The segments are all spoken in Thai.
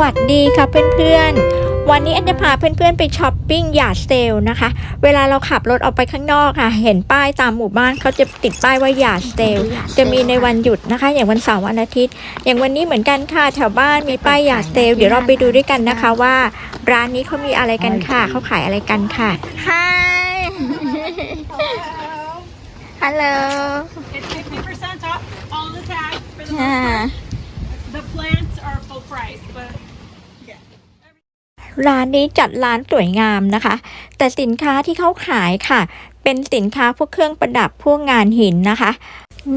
วัสดีค่ะเพื่อนๆ วันนี้อันจะพาเพื่อนๆไปช้อปปิ้งหยาดเซลนะคะ เวลาเราขับรถออกไปข้างนอกค่ะ เห็นป้ายตามหมู่บ้านเขาจะติดป้ายว่าหยาดเซลจะมีในวันหยุดนะคะ อย่างวันเสาร์วันอาทิตย์ อย่างวันนี้เหมือนกันค่ะแถวบ้านมีป้ายหยาดเซลเดี๋ยวเราไปดูด้วยกันนะคะว่า ร้านนี้เขามีอะไรกันค่ะเขาขายอะไรกันค่ะ Hi Hello It's 50% off all the tags for the most ค่ะ part. The plants are full price, but ร้านนี้จัดร้านสวยงามนะคะ แต่สินค้าที่เขาขายค่ะ เป็นสินค้าพวกเครื่องประดับพวกงานหินนะคะ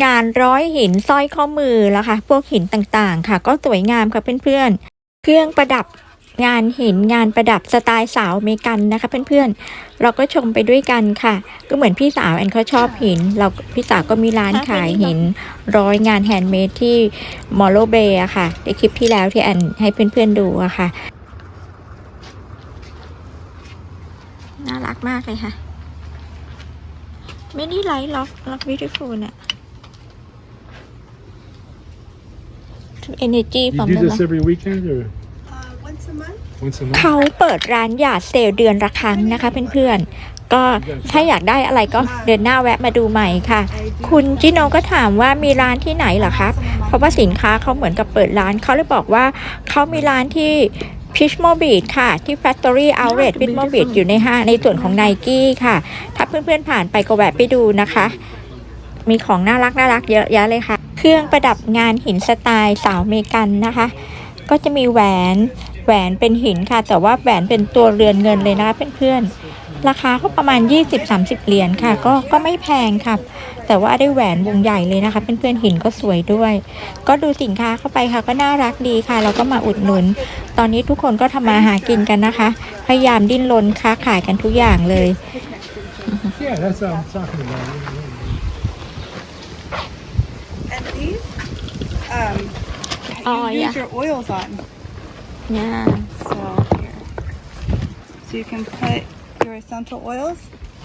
งานร้อยหินสร้อยข้อมือแล้วค่ะ พวกหินต่างๆ ค่ะ ก็สวยงามค่ะเพื่อนๆ เครื่องประดับงานหินงานประดับสไตล์สาวเมกันนะคะเพื่อนๆ เราก็ชมไปด้วยกันค่ะ ก็เหมือนพี่สาวแอนเขาชอบหิน เราพี่สาวก็มีร้านขายหิน ร้อยงานแฮนด์เมดที่มอลโลเบย์ค่ะในคลิปที่แล้วที่แอนให้เพื่อนๆดูอะค่ะ น่า รักมากเลยค่ะไม่ได้ไลท์ล็อกล็อกวิวฟูน่ะ energy You from do the this every weekend or uh, once a month. once a month? เขาเปิดร้านหยาดเซลล์เดือนละครั้งนะคะเพื่อนๆ ก็ถ้าอยากได้อะไรก็เดือนหน้าแวะมาดูใหม่ค่ะคุณจิโนก็ถามว่ามีร้านที่ไหนเหรอครับ เพราะว่าสินค้าเขาเหมือนกับเปิดร้านเขาเลยบอกว่าเขามีร้านที่ พิชโมบีดค่ะ ที่ Factory Outlet พิชโมบีดอยู่ในห้างในส่วนของไนกี้ค่ะ ถ้าเพื่อนๆผ่านไปก็แวะไปดูนะคะ มีของน่ารักน่ารักเยอะแยะเลยค่ะ เครื่องประดับงานหินสไตล์สาวเมกันนะคะ ก็จะมีแหวนแหวนเป็นหินค่ะ แต่ว่าแหวนเป็นตัวเรือนเงินเลยนะคะเพื่อนๆ ราคาก็ประมาณ 20-30 เหรียญค่ะ ก็ก็ไม่แพงค่ะ แต่ว่าได้แหวนวงใหญ่เลยนะคะ เพื่อนๆหินก็สวยด้วย ก็ดูสินค้าเข้าไปค่ะ ก็น่ารักดีค่ะ เราก็มาอุดหนุน ตอนนี้ทุกคนก็ทำมาหากินกันนะคะ พยายามดิ้นรนค้าขายกันทุกอย่างเลย Yeah, that's what I'm talking about. And these, um, Oh, you use yeah. your oils on. เนี่ย So here, so you can put your essential oils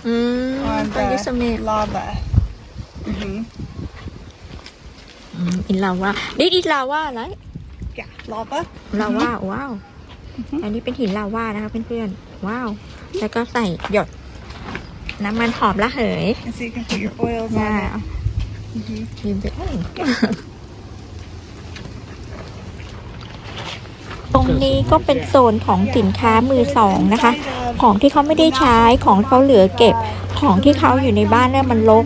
อืม on ก็จะสมิธ the lava. hmm อินลาวาดิดิลาวาอะไร Yeah, lava. ลาวาว้าว อันนี้เป็นหินลาวานะคะเพื่อนๆ ว้าว แล้วก็ใส่หยด น้ำมันหอมระเหย And so you can put your oils ว้า on ว it. hmm ยืมไปโอ้ย ตรงนี้ก็เป็นโซนของสินค้ามือสองนะคะ ของที่เขาไม่ได้ใช้ของเขาเหลือเก็บของที่เขาอยู่ในบ้านเนี่ยมันรก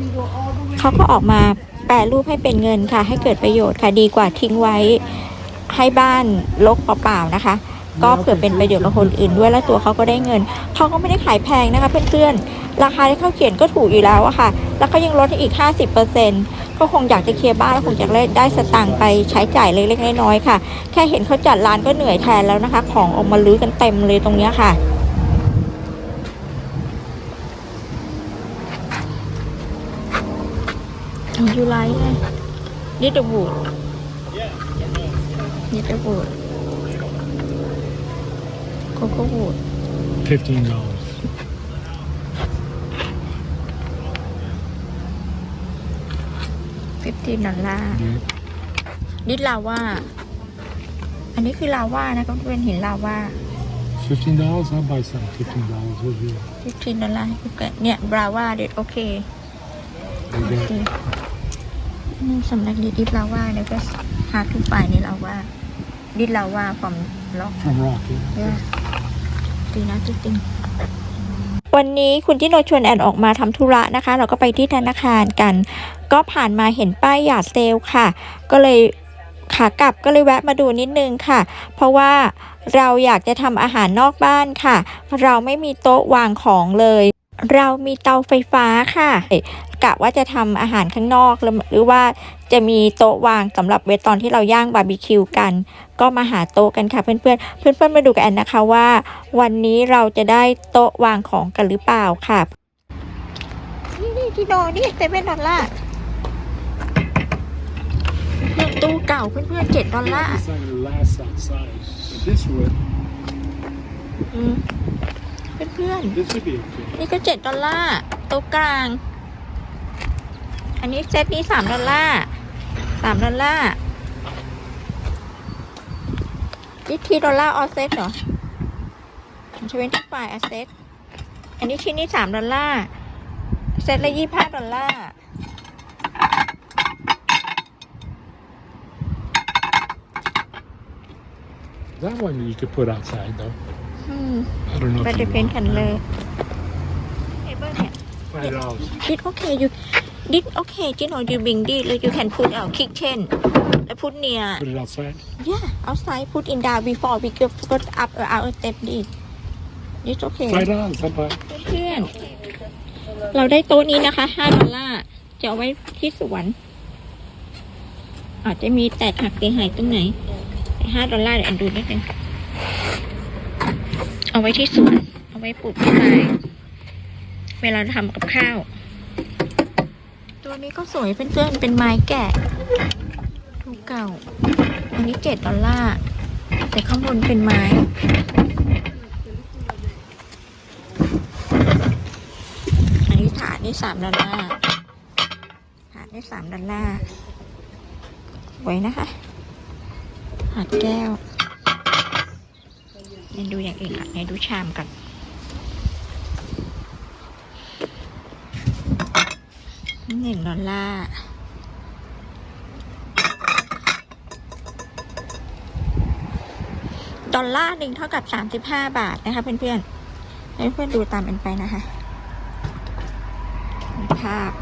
เขาก็ออกมาแปรรูปให้เป็นเงินค่ะ ให้เกิดประโยชน์ค่ะดีกว่าทิ้งไว้ให้บ้านรกเปล่าๆนะคะ ก็เผื่อเป็นประโยชน์กับคนอื่นด้วยแล้วตัวเขาก็ได้เงินเขาก็ไม่ได้ขายแพงนะคะเพื่อนๆราคาที่เขาเขียนก็ถูกอยู่แล้วอะค่ะ แล้วเขายังลดให้อีก 50%ก็คงอยากจะเคลียร์บ้านแล้วคงอยากได้ได้สตางค์ไปใช้จ่ายเล็กๆน้อยๆค่ะ แค่เห็นเขาจัดร้านก็เหนื่อยแทนแล้วนะคะ ของออกมาลื้อกันเต็มเลยตรงเนี้ยค่ะยูไลท์ไงนี่จะบูดนี่จะบูด โคโค่บูด Fifteen dollars. ฟิฟทีดอลลาร์ ดิดลาวาอันนี้คือลาวานะก็เป็นหินลาวา Fifteen dollars? I'll buy some. Fifteen dollars. What do you? ฟิฟทีดอลลาร์ให้กูเกิดเนี่ยบราวาเด็ดโอเค you โอ got? เคนี่สำนักดิดิดลาวาเนี่ยก็หาทุกฝ่ายในลาวาดิดลาวาความล็อก From Rock. Yeah. ดีนะจริงๆ วันนี้คุณที่โนชวนแอนออกมาทำธุระนะคะ เราก็ไปที่ธนาคารกัน ก็ผ่านมาเห็นป้ายหยาดเซลค่ะ ก็เลยขากลับก็เลยแวะมาดูนิดนึงค่ะ เพราะว่าเราอยากจะทำอาหารนอกบ้านค่ะ เราไม่มีโต๊ะวางของเลย เรามีเตาไฟฟ้าค่ะกะว่าจะทำอาหารข้างนอกหรือหรือว่าจะมีโต๊ะวางสำหรับเวลาตอนที่เราย่างบาร์บีคิวกัน ก็มาหาโต๊ะกันค่ะเพื่อนๆเพื่อนๆมาดูกันนะคะว่า วันนี้เราจะได้โต๊ะวางของกันหรือเปล่าค่ะนี่นี่ที่นอนนี่เซเว่นดอลลาร์ตู้เก่าเพื่อนๆเจ็ดดอลลาร์ It's not gonna last outside. But this would. อืมเพื่อน This would be okay. ๆนี่ก็เจ็ดดอลลาร์โต๊ะกลาง อันนี้เซตนี้สามดอลลาร์สามดอลลาร์ดิทีดอลลาร์ออเซตเหรอทเวนตี้ไฟอเซตอันนี้ชิ้นนี้สามดอลลาร์ เซตละยี่ห้าดอลลาร์ That one you could put outside though. อืม I don't know. บั if ต you เดเพน want กันเลยเทเบิลเนี่ย Five dollars. did okay you did okay you know you bring this you can put our kitchen แล้ว put near Put it outside. yeah outside put in down before we go go up uh, our step this it's okay Five dollars. How about? เพื่อนๆเราได้โต๊ะนี้นะคะ ห้าดอลลาร์ จะเอาไว้ที่สวน อาจจะมีแตกหักเสียหายตรงไหนห้าดอลลาร์เดี๋ยวอันดูนิดนึง เอาไว้ที่สวนเอาไว้ปลูกต้นไม้เวลาทำกับข้าว ตัวนี้ก็สวยเพื่อนๆเป็นไม้แกะดูเก่า อันนี้เจ็ดดอลลาร์แต่ข้างบนเป็นไม้อันนี้ถาดนี่สามดอลลาร์ถาดนี่สามดอลลาร์ไว้นะคะถาดแก้ว เดี๋ยวดูอย่างอื่นก่อนเดี๋ยวดูชามก่อนหนึ่งดอลลาร์ดอลลาร์หนึ่งเท่ากับสามสิบห้าบาทนะคะเพื่อนๆให้เพื่อนดูตามเป็นไปนะคะภาพ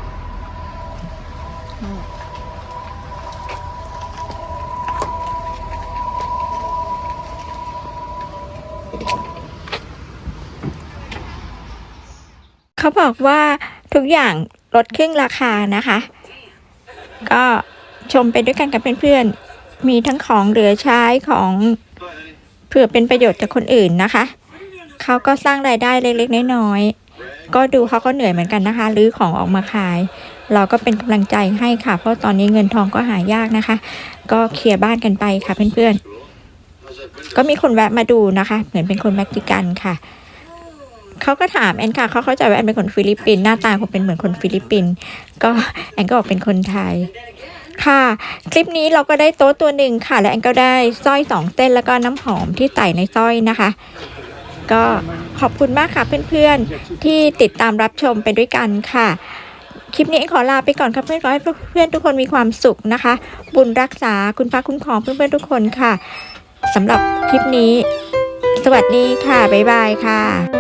เขาบอกว่าทุกอย่างลดครึ่งราคานะคะ ก็ชมไปด้วยกันกับเพื่อนๆ มีทั้งของเหลือใช้ของเผื่อเป็นประโยชน์กับคนอื่นนะคะ เขาก็สร้างรายได้เล็กๆ น้อยๆ ก็ดูเขาก็เหนื่อยเหมือนกันนะคะรื้อของออกมาขาย เราก็เป็นกำลังใจให้ค่ะ เพราะตอนนี้เงินทองก็หายากนะคะ ก็เคลียร์บ้านกันไปค่ะเพื่อนๆ ก็มีคนแวะมาดูนะคะ เหมือนเป็นคนเม็กซิกันค่ะ เขาก็ถามแอนค่ะเขาเข้าใจว่าแอนเป็นคนฟิลิปปินส์หน้าตาคงเป็นเหมือนคนฟิลิปปินส์ก็แอนก็บอกเป็นคนไทยค่ะ คลิปนี้เราก็ได้โต๊ะตัวหนึ่งค่ะ และแอนก็ได้สร้อยสองเส้นแล้วก็น้ำหอมที่ใส่ในสร้อยนะคะ ก็ขอบคุณมากค่ะเพื่อนๆ ที่ติดตามรับชมไปด้วยกันค่ะ คลิปนี้ขอลาไปก่อนครับเพื่อนขอให้เพื่อนทุกคนมีความสุขนะคะ บุญรักษาคุณพระคุ้มครองเพื่อนๆทุกคนค่ะสำหรับคลิปนี้ สวัสดีค่ะ บ๊ายบายค่ะ